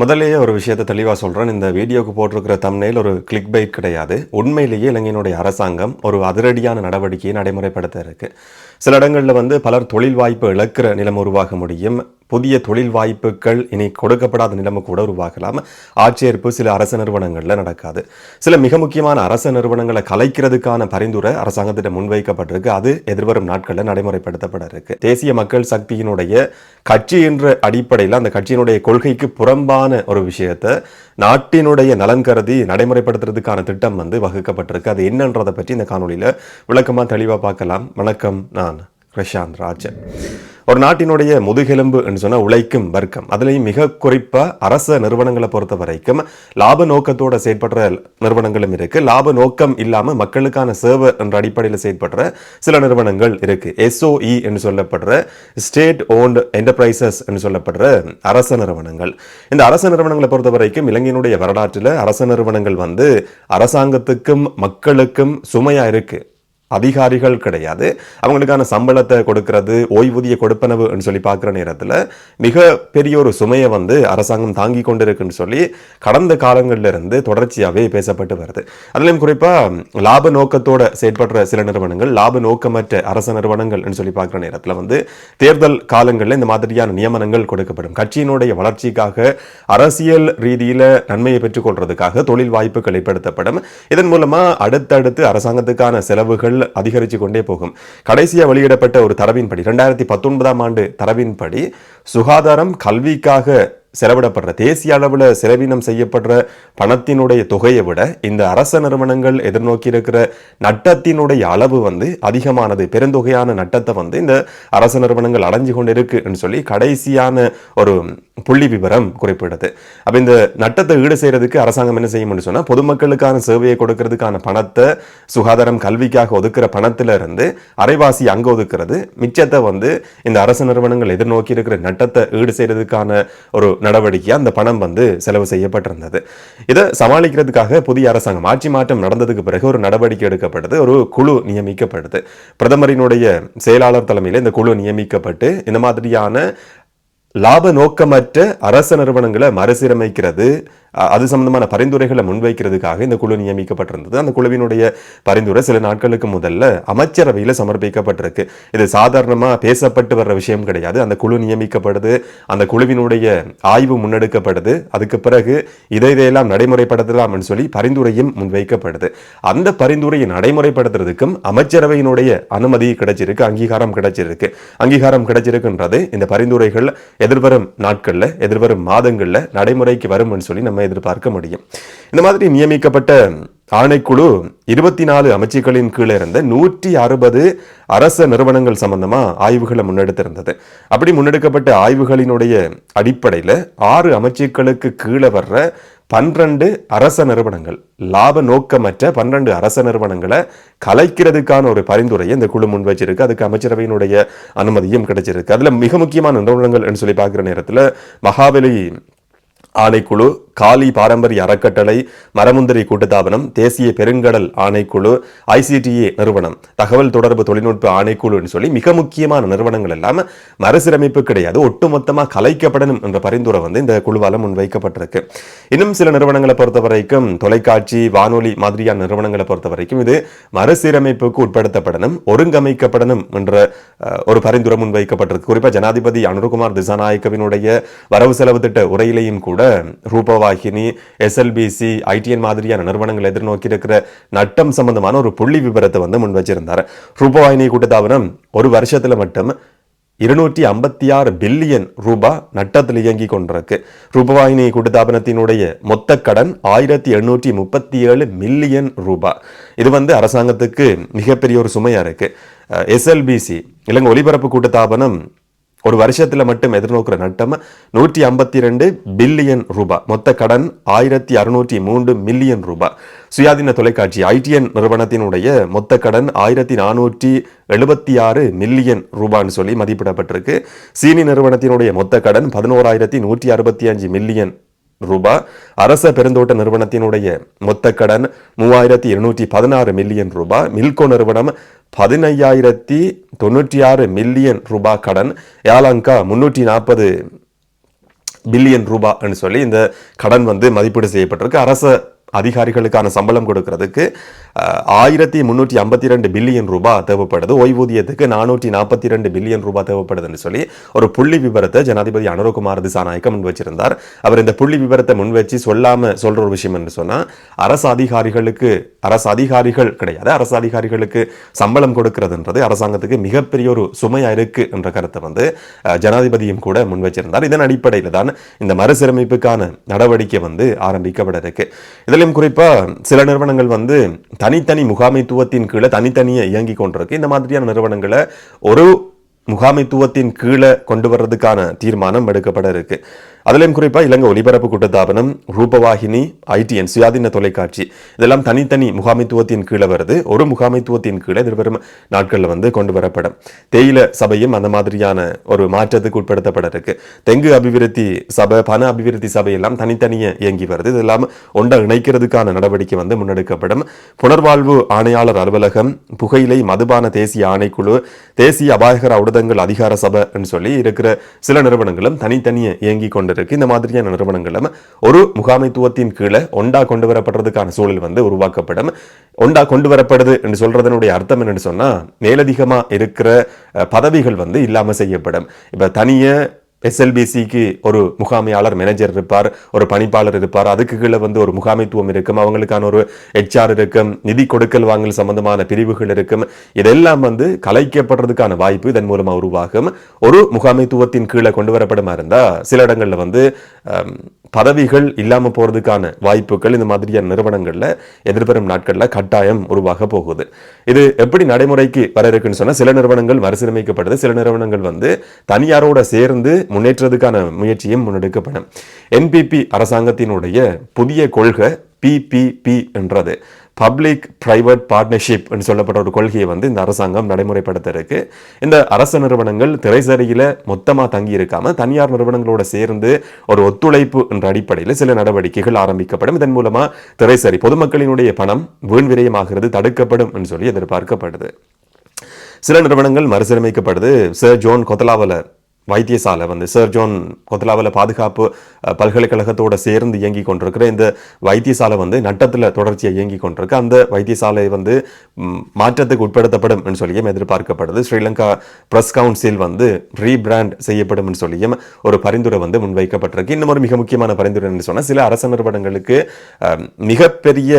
முதல்லையே ஒரு விஷயத்தை தெளிவாக சொல்கிறேன் இந்த வீடியோக்கு போட்டிருக்கிற தம்னையில் ஒரு கிளிக் பைட் கிடையாது. உண்மையிலேயே இலங்கையினுடைய அரசாங்கம் ஒரு அதிரடியான நடவடிக்கையை நடைமுறைப்படுத்த இருக்குது சில இடங்களில் வந்து பலர் தொழில் வாய்ப்பு இழக்கிற நிலம் உருவாக முடியும். புதிய தொழில் வாய்ப்புகள் இனி கொடுக்கப்படாத நிலைமை கூட உருவாகலாம். ஆட்சேர்ப்பு சில அரசு நிறுவனங்களில் நடக்காது. சில மிக முக்கியமான அரசு நிறுவனங்களை கலைக்கிறதுக்கான பரிந்துரை அரசாங்கத்திட்ட முன்வைக்கப்பட்டிருக்கு. அது எதிர்வரும் நாட்களில் நடைமுறைப்படுத்தப்பட இருக்கு. தேசிய மக்கள் சக்தியினுடைய கட்சி என்ற அடிப்படையில் அந்த கட்சியினுடைய கொள்கைக்கு புறம்பான ஒரு விஷயத்தை நாட்டினுடைய நலன் கருதி நடைமுறைப்படுத்துறதுக்கான திட்டம் வந்து வகுக்கப்பட்டிருக்கு. அது என்னன்றதை பற்றி இந்த காணொலியில் விளக்கமாக தெளிவாக பார்க்கலாம். வணக்கம் நான் பிரசாந்த் ராஜன். ஒரு நாட்டினுடைய முதுகெலும்பு என்று சொன்னால் உழைக்கும் வர்க்கம். அதுலேயும் மிக குறிப்பாக அரச நிறுவனங்களை பொறுத்த வரைக்கும் லாப நோக்கத்தோட செயற்படுற நிறுவனங்களும் இருக்குது லாப நோக்கம் இல்லாமல் மக்களுக்கான சேவை என்ற அடிப்படையில் செயற்படுற சில நிறுவனங்கள் இருக்குது எஸ்ஓஇ என்று சொல்லப்படுற ஸ்டேட் ஓன்டு என்டர்பிரைசஸ் என்று சொல்லப்படுற அரச நிறுவனங்கள். இந்த அரச நிறுவனங்களை பொறுத்த வரைக்கும் இலங்கையினுடைய வரலாற்றில் அரச நிறுவனங்கள் வந்து அரசாங்கத்துக்கும் மக்களுக்கும் சுமையாக இருக்குது அதிகாரிகள் கிடையாது. அவங்களுக்கான சம்பளத்தை கொடுக்கறது ஓய்வூதிய கொடுப்பனவுன்னு சொல்லி பார்க்குற நேரத்தில் மிக பெரிய ஒரு சுமையை வந்து அரசாங்கம் தாங்கி கொண்டிருக்குன்னு சொல்லி கடந்த காலங்களிலிருந்து தொடர்ச்சியாகவே பேசப்பட்டு வருது. அதுலேயும் குறிப்பாக லாப நோக்கத்தோட செயற்படுற சில நிறுவனங்கள் லாப நோக்கமற்ற அரச நிறுவனங்கள்னு சொல்லி பார்க்குற நேரத்தில் வந்து தேர்தல் காலங்களில் இந்த மாதிரியான நியமனங்கள் கொடுக்கப்படும். கட்சியினுடைய வளர்ச்சிக்காக அரசியல் ரீதியில் நன்மையை பெற்றுக்கொள்றதுக்காக தொழில் வாய்ப்புகள் ஏற்படுத்தப்படும். இதன் மூலமாக அடுத்தடுத்து அரசாங்கத்துக்கான செலவுகள் அதிகரித்து கொண்டே போகும். கடைசியாக வெளியிடப்பட்ட ஒரு தரவின்படி ரெண்டாயிரத்தி பத்தொன்பதாம் ஆண்டு தரவின்படி சுகாதாரம் கல்விக்காக செலவிடப்படுற தேசிய அளவில் செலவினம் செய்யப்படுற பணத்தினுடைய தொகையை விட இந்த அரச நிறுவனங்கள் எதிர்நோக்கி இருக்கிற நட்டத்தினுடைய அளவு வந்து அதிகமானது. பெருந்தொகையான நட்டத்தை வந்து இந்த அரச நிறுவனங்கள் அடைஞ்சு கொண்டு இருக்குன்னு சொல்லி கடைசியான ஒரு புள்ளி விவரம் குறிப்பிடுது. அப்போ இந்த நட்டத்தை ஈடு செய்கிறதுக்கு அரசாங்கம் என்ன செய்யும்னு சொன்னால் பொதுமக்களுக்கான சேவையை கொடுக்கறதுக்கான பணத்தை சுகாதாரம் கல்விக்காக ஒதுக்குற பணத்தில் இருந்து அரைவாசி அங்கே ஒதுக்குறது மிச்சத்தை வந்து இந்த அரசு நிறுவனங்கள் எதிர்நோக்கி இருக்கிற நட்டத்தை ஈடு செய்கிறதுக்கான ஒரு நடவடிக்கையாக அந்த பணம் வந்து செலவு செய்யப்பட்டிருந்தது. இதை சமாளிக்கிறதுக்காக புதிய அரசாங்கம் ஆட்சி மாற்றம் நடந்ததுக்கு பிறகு ஒரு நடவடிக்கை எடுக்கப்படுது ஒரு குழு நியமிக்கப்படுது பிரதமரினுடைய செயலாளர் தலைமையில் இந்த குழு நியமிக்கப்பட்டு இந்த மாதிரியான லாப நோக்கமற்ற அரச நிறுவனங்களை மறுசீரமைக்கிறது அது சம்பந்தமான பரிந்துரைகளை முன்வைக்கிறதுக்காக இந்த குழு நியமிக்கப்பட்டிருந்தது. அந்த குழுவினுடைய பரிந்துரை சில நாட்களுக்கு முதல்ல அமைச்சரவையில் சமர்ப்பிக்கப்பட்டிருக்கு. இது சாதாரணமாக பேசப்பட்டு வர்ற விஷயம் கிடையாது. அந்த குழு நியமிக்கப்படுது அந்த குழுவினுடைய ஆய்வு முன்னெடுக்கப்படுது. அதுக்கு பிறகு இதை இதையெல்லாம் நடைமுறைப்படுத்தலாம்னு சொல்லி பரிந்துரையும் முன்வைக்கப்படுது. அந்த பரிந்துரையை நடைமுறைப்படுத்துறதுக்கும் அமைச்சரவையினுடைய அனுமதி கிடைச்சிருக்கு அங்கீகாரம் கிடைச்சிருக்கு. அங்கீகாரம் கிடைச்சிருக்குன்றது இந்த பரிந்துரைகள் எதிர்வரும் நாட்களில் எதிர்வரும் மாதங்களில் நடைமுறைக்கு வரும்னு சொல்லி நம்ம எதிர்பார்க்க முடியும். இந்த மாதிரி நியமிக்கப்பட்ட ஆணைக்குழு இருபத்தி நாலு அமைச்சுக்களின் கீழே இருந்த நூற்றி அறுபது அரச நிறுவனங்கள் சம்பந்தமாக ஆய்வுகளை முன்னெடுத்திருந்தது. அப்படி முன்னெடுக்கப்பட்ட ஆய்வுகளினுடைய அடிப்படையில் ஆறு அமைச்சுக்களுக்கு கீழே வர்ற பன்னிரண்டு அரச நிறுவனங்கள் லாப நோக்கமற்ற பன்னிரண்டு அரச நிறுவனங்களை கலைக்கிறதுக்கான ஒரு பரிந்துரையை இந்த குழு முன் வச்சிருக்கு. அதுக்கு அமைச்சரவையினுடைய அனுமதியும் கிடைச்சிருக்கு. அதில் மிக முக்கியமான நிறுவனங்கள் சொல்லி பார்க்குற நேரத்தில் மகாபலி ஆணைக்குழு காலி பாரம்பரிய அறக்கட்டளை மரமுந்திரி கூட்டுத்தாபனம் தேசிய பெருங்கடல் ஆணைக்குழு ஐசிடிஏ நிறுவனம் தகவல் தொடர்பு தொழில்நுட்ப ஆணைக்குழுன்னு சொல்லி மிக முக்கியமான நிறுவனங்கள் எல்லாம் மறுசீரமைப்பு கிடையாது. ஒட்டுமொத்தமாக கலைக்கப்படணும் என்ற பரிந்துரை வந்து இந்த குழுவால் முன்வைக்கப்பட்டிருக்கு. இன்னும் சில நிறுவனங்களை பொறுத்த வரைக்கும் தொலைக்காட்சி வானொலி மாதிரியான நிறுவனங்களை பொறுத்த வரைக்கும் இது மறுசீரமைப்புக்கு உட்படுத்தப்படணும் ஒருங்கமைக்கப்படணும் என்ற ஒரு பரிந்துரை முன்வைக்கப்பட்டிருக்கு. குறிப்பாக ஜனாதிபதி அனுர்குமார் திசாநாயக்கவினுடைய வரவு செலவு திட்ட உரையிலையும் கூட ரூபா ரூபவாகினி எஸ்எல்பிசி ஐடிஎன் மாதிரியான நிறுவனங்கள் எதிர்நோக்கி இருக்கிற நட்டம் சம்பந்தமான ஒரு புள்ளி விபரத்தை வந்து முன் வச்சிருந்தார். ரூபவாகினி கூட்டத்தாபனம் ஒரு வருஷத்தில் மட்டும் இருநூற்றி ஐம்பத்தி ஆறு பில்லியன் ரூபாய் நட்டத்தில் இயங்கி கொண்டிருக்கு. ரூபவாகினி கூட்டுத்தாபனத்தினுடைய மொத்த கடன் ஆயிரத்தி எண்ணூற்றி முப்பத்தி ஏழு மில்லியன் ரூபாய் இது வந்து அரசாங்கத்துக்கு மிகப்பெரிய ஒரு சுமையா இருக்கு. எஸ்எல்பிசி இலங்கை ஒலிபரப்பு கூட்டுத்தாபனம் ஒரு வருஷத்தில் மட்டும் எதிர்நோக்கிற நட்டம் நூற்றி ஐம்பத்தி ரெண்டு பில்லியன் ரூபாய் மொத்த கடன் ஆயிரத்தி அறுநூற்றி மூன்று மில்லியன் ரூபாய் சுயாதீன தொலைக்காட்சி ஐடிஎன் நிறுவனத்தினுடைய மொத்த கடன் ஆயிரத்தி நானூற்றி எழுபத்தி ஆறு மில்லியன் ரூபான்னு சொல்லி மதிப்பிடப்பட்டிருக்கு. சீனி நிறுவனத்தினுடைய மொத்த கடன் பதினோராயிரத்தி நூற்றி அறுபத்தி அஞ்சு மில்லியன் ரூபாய் அரச பெருந்தோட்ட நிறுவனத்தினுடைய மொத்த கடன் மூவாயிரத்தி இருநூற்றி பதினாறு மில்லியன் ரூபாய் மில்கோ நிறுவனம் பதினையாயிரத்தி தொண்ணூற்றி ஆறு மில்லியன் ரூபாய் கடன். யாலங்கா முன்னூற்றி நாற்பது பில்லியன் ரூபாய்ன்னு சொல்லி இந்த கடன் வந்து மதிப்பீடு செய்யப்பட்டிருக்கு. அரச அதிகாரிகளுக்கான சம்பளம் கொடுக்கறதுக்கு ஆயிரத்தி முன்னூற்றி ஐம்பத்தி ரெண்டு பில்லியன் ரூபாய் தேவைப்படுது. ஓய்வூதியத்துக்கு நானூற்றி நாற்பத்தி ரெண்டு பில்லியன் ரூபாய் தேவைப்படுதுன்னு சொல்லி ஒரு புள்ளி விவரத்தை ஜனாதிபதி அனுரகுமார் திசாநாயக்க முன் வச்சிருந்தார் அவர் இந்த புள்ளி விவரத்தை முன் வச்சு சொல்லாமல் சொல்கிற ஒரு விஷயம் என்று சொன்னால் அரசு அதிகாரிகளுக்கு அரசு அதிகாரிகள் கிடையாது. அரசு அதிகாரிகளுக்கு சம்பளம் கொடுக்கிறதுன்றது அரசாங்கத்துக்கு மிகப்பெரிய ஒரு சுமையா இருக்கு என்ற கருத்தை வந்து ஜனாதிபதியும் கூட முன் வச்சிருந்தார். இதன் அடிப்படையில் தான் இந்த மறுசீரமைப்புக்கான நடவடிக்கை வந்து ஆரம்பிக்கப்பட இருக்கு. இதிலும் குறிப்பா சில நிறுவனங்கள் வந்து தனித்தனி முகாமைத்துவத்தின் கீழே தனித்தனியே இயங்கி கொண்டிருக்கு. இந்த மாதிரியான நிறுவனங்களை ஒரு முகாமைத்துவத்தின் கீழே கொண்டு வர்றதுக்கான தீர்மானம் எடுக்கப்பட இருக்கு. அதுலயும் குறிப்பாக இலங்கை ஒலிபரப்பு கூட்டத்தாபனம் ரூபவாகினி ஐடிஎன் சுயாதீன தொலைக்காட்சி இதெல்லாம் தனித்தனி முகாமைத்துவத்தின் கீழே வருது. ஒரு முகாமைத்துவத்தின் கீழே எதிர்வரும் நாட்களில் வந்து கொண்டு வரப்படும். தேயில சபையும் அந்த மாதிரியான ஒரு மாற்றத்துக்கு உட்படுத்தப்பட இருக்கு. தெங்கு அபிவிருத்தி சபை பண அபிவிருத்தி சபை எல்லாம் தனித்தனியே இயங்கி வருது. இதெல்லாம் ஒன்றை இணைக்கிறதுக்கான நடவடிக்கை வந்து முன்னெடுக்கப்படும். புனர்வாழ்வு ஆணையாளர் அலுவலகம் புகையிலை மதுபான தேசிய ஆணைக்குழு தேசிய அபாயகர உடதங்கள் அதிகார சபைன்னு சொல்லி இருக்கிற சில நிறுவனங்களும் தனித்தனியே இயங்கி கொண்டு கொண்டிருக்கு. இந்த மாதிரியான நிறுவனங்களும் ஒரு முகாமைத்துவத்தின் கீழே ஒண்டா கொண்டு வரப்படுறதுக்கான சூழல் வந்து உருவாக்கப்படும். ஒண்டா கொண்டு வரப்படுது என்று சொல்றதனுடைய அர்த்தம் என்னன்னு சொன்னா மேலதிகமா இருக்கிற பதவிகள் வந்து இல்லாமல் செய்யப்படும். இப்போ தனியே எஸ்எல்பிசிக்கு ஒரு முகாமையாளர் மேனேஜர் இருப்பார் ஒரு பணிப்பாளர் இருப்பார். அதுக்கு கீழே வந்து ஒரு முகாமைத்துவம் இருக்கும். அவங்களுக்கான ஒரு ஹெச்ஆர் இருக்கும். நிதி கொடுக்கல் வாங்கல் சம்பந்தமான பிரிவுகள் இருக்கும். இதெல்லாம் வந்து கலைக்கப்படுறதுக்கான வாய்ப்பு இதன் மூலமாக உருவாகும். ஒரு முகாமைத்துவத்தின் கீழே கொண்டு வரப்படுமா இருந்தால் சில இடங்களில் வந்து பதவிகள் இல்லாமல் போறதுக்கான வாய்ப்புகள் இந்த மாதிரியான நிறுவனங்கள்ல எதிர்வரும் நாட்களில் கட்டாயம் உருவாக போகுது. இது எப்படி நடைமுறைக்கு வர இருக்குன்னு சொன்னா சில நிறுவனங்கள் மறுசீரமைக்கப்படுது சில நிறுவனங்கள் வந்து தனியாரோட சேர்ந்து முன்னேற்றதுக்கான முயற்சியும் முன்னெடுக்கப்படும். என்பிபி அரசாங்கத்தினுடைய புதிய கொள்கை பிபிபி என்றது. பப்ளிக் ப்ரைவேட் பார்ட்னர்ஷிப் சொல்லப்பட்ட ஒரு கொள்கையை வந்து இந்த அரசாங்கம் நடைமுறைப்படுத்த இருக்கு இந்த அரசு நிறுவனங்கள் திரைசரியில் மொத்தமாக தங்கி இருக்காம தனியார் நிறுவனங்களோட சேர்ந்து ஒரு ஒத்துழைப்பு என்ற அடிப்படையில் சில நடவடிக்கைகள் ஆரம்பிக்கப்படும். இதன் மூலமாக திரைசரி பொதுமக்களினுடைய பணம் வீண் விரயமாகிறது தடுக்கப்படும் என்று சொல்லி எதிர்பார்க்கப்படுது. சில நிறுவனங்கள் மறுசீரமைக்கப்படுது. சர் ஜோன் கொத்தலாவலர் வைத்தியசாலை வந்து சர் ஜோன் கொத்தலாவில் பாதுகாப்பு பல்கலைக்கழகத்தோடு சேர்ந்து இயங்கி கொண்டிருக்கிற இந்த வைத்தியசாலை வந்து நட்டத்தில் தொடர்ச்சியாக இயங்கி கொண்டிருக்கு. அந்த வைத்தியசாலை வந்து மாற்றத்துக்கு உட்படுத்தப்படும் என்று சொல்லியும் எதிர்பார்க்கப்படுது. ஸ்ரீலங்கா பிரஸ் கவுன்சில் வந்து ரீபிராண்ட் செய்யப்படும் என்று சொல்லியும் ஒரு பரிந்துரை வந்து முன்வைக்கப்பட்டிருக்கு. இன்னும் ஒரு மிக முக்கியமான பரிந்துரை என்று சொன்னால் சில அரசு நிறுவனங்களுக்கு மிகப்பெரிய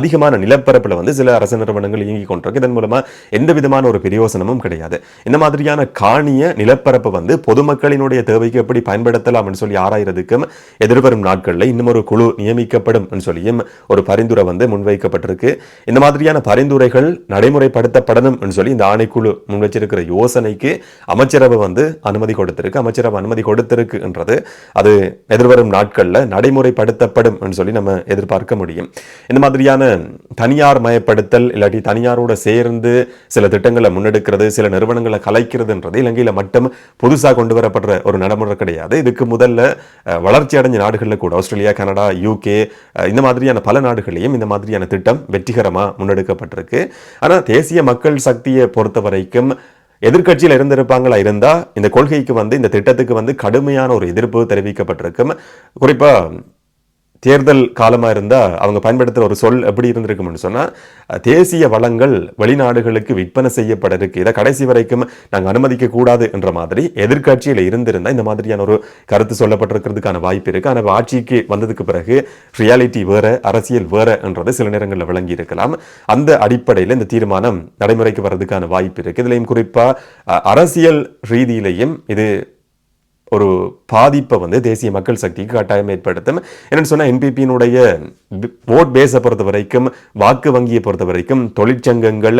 அதிகமான நிலப்பரப்பில் வந்து சில அரசு நிறுவனங்கள் இயங்கி கொண்டிருக்கு. இதன் மூலமாக எந்த விதமான ஒரு பிரயோசனமும் கிடையாது. இந்த மாதிரியான காணிய நிலப்பரப்பை வந்து பொதுமக்களினுடைய தேவைக்கு எப்படி பயன்படுத்தலாம் என்று சொல்லி ஆராயறதுக்கும் எதிர்வரும் நாட்களில் இன்னும் ஒரு குழு நியமிக்கப்படும் என்று சொல்லியும் ஒரு பரிந்துரை வந்து முன்வைக்கப்பட்டிருக்கு. இந்த மாதிரியான பரிந்துரைகள் நடைமுறைப்படுத்தப்படணும் என்று சொல்லி இந்த ஆணைக்குழு முன் வச்சிருக்கிற யோசனைக்கு அமைச்சரவை வந்து அனுமதி கொடுத்திருக்கு. அமைச்சரவை அனுமதி கொடுத்திருக்குன்றது. அது எதிர்வரும் நாட்களில் நடைமுறைப்படுத்தப்படும் என்று சொல்லி நம்ம எதிர்பார்க்க முடியும். இந்த மாதிரியான தனியார் மயப்படுத்தல் இல்லாட்டி தனியாரோட சேர்ந்து சில திட்டங்களை முன்னெடுக்கிறது சில நிறுவனங்களை கலைக்கிறதுன்றது இலங்கையில் மட்டும் புதுசாக புதுசாக கொண்டு வரப்படுற ஒரு நடைமுறை கிடையாது. இதுக்கு முதல்ல வளர்ச்சி அடைஞ்ச நாடுகளில் கூட ஆஸ்திரேலியா கனடா யூகே இந்த மாதிரியான பல நாடுகளையும் இந்த மாதிரியான திட்டம் வெற்றிகரமா முன்னெடுக்கப்பட்டிருக்கு. ஆனா தேசிய மக்கள் சக்தியை பொறுத்த வரைக்கும் எதிர்கட்சியில் இருந்திருப்பாங்களா இருந்தா இந்த கொள்கைக்கு வந்து இந்த திட்டத்துக்கு வந்து கடுமையான ஒரு எதிர்ப்பு தெரிவிக்கப்பட்டிருக்கும். குறிப்பா தேர்தல் காலமாக இருந்தால் அவங்க பயன்படுத்துகிற ஒரு சொல் எப்படி இருந்திருக்கும்னு சொன்னால் தேசிய வளங்கள் வெளிநாடுகளுக்கு விற்பனை செய்யப்பட இருக்கு இதை கடைசி வரைக்கும் நாங்கள் அனுமதிக்க கூடாது என்ற மாதிரி எதிர்கட்சியில் இருந்திருந்தால் இந்த மாதிரியான ஒரு கருத்து சொல்லப்பட்டிருக்கிறதுக்கான வாய்ப்பு இருக்குது ஆனால் ஆட்சிக்கு வந்ததுக்கு பிறகு ரியாலிட்டி வேற அரசியல் வேற என்றது சில நேரங்களில் விளங்கி இருக்கலாம். அந்த அடிப்படையில் இந்த தீர்மானம் நடைமுறைக்கு வர்றதுக்கான வாய்ப்பு இருக்குது இதுலையும் குறிப்பாக அரசியல் ரீதியிலையும் இது ஒரு பாதிப்பை வந்து தேசிய மக்கள் சக்திக்கு கட்டாயம் ஏற்படுத்தும். என்னென்னு சொன்னால் என்பிபியினுடைய ஓட் பேஸை பொறுத்த வரைக்கும் வாக்கு வங்கியை பொறுத்த வரைக்கும் தொழிற்சங்கங்கள்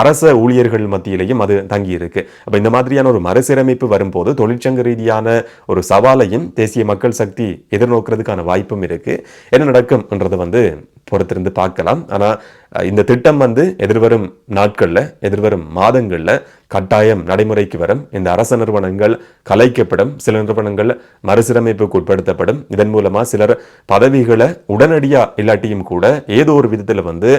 அரச ஊழியர்கள் மத்தியிலையும் அது தங்கி இருக்கு அப்போ இந்த மாதிரியான ஒரு மறுசீரமைப்பு வரும்போது தொழிற்சங்க ரீதியான ஒரு சவாலையும் தேசிய மக்கள் சக்தி எதிர்நோக்கிறதுக்கான வாய்ப்பும் இருக்கு. என்ன நடக்கும் என்றதை வந்து பொறுத்திருந்து பார்க்கலாம். ஆனால் இந்த திட்டம் வந்து எதிர்வரும் நாட்களில் எதிர்வரும் மாதங்களில் கட்டாயம் நடைமுறைக்கு வரும். இந்த அரச நிறுவனங்கள் கலைக்கப்படும் சில நிறுவனங்கள் மறுசீரமைப்புக்கு உட்படுத்தப்படும். இதன் மூலமாக சிலர் பதவிகளை உடனடியாக இல்லாட்டியும் கூட ஏதோ ஒரு விதத்தில் வந்து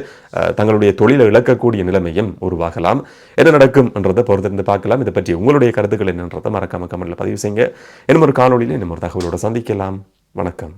தங்களுடைய தொழிலை இழக்கக்கூடிய நிலைமையும் உருவாகலாம். என்ன நடக்கும் என்றதை பொறுத்திருந்து பார்க்கலாம். இதை பற்றி உங்களுடைய கருத்துக்கள் என்னன்றதை மறக்காம கமெண்ட்ல பதிவு செய்யுங்க. இன்னும் ஒரு காணொலியில் இன்னும் ஒரு தகவலோட சந்திக்கலாம். வணக்கம்.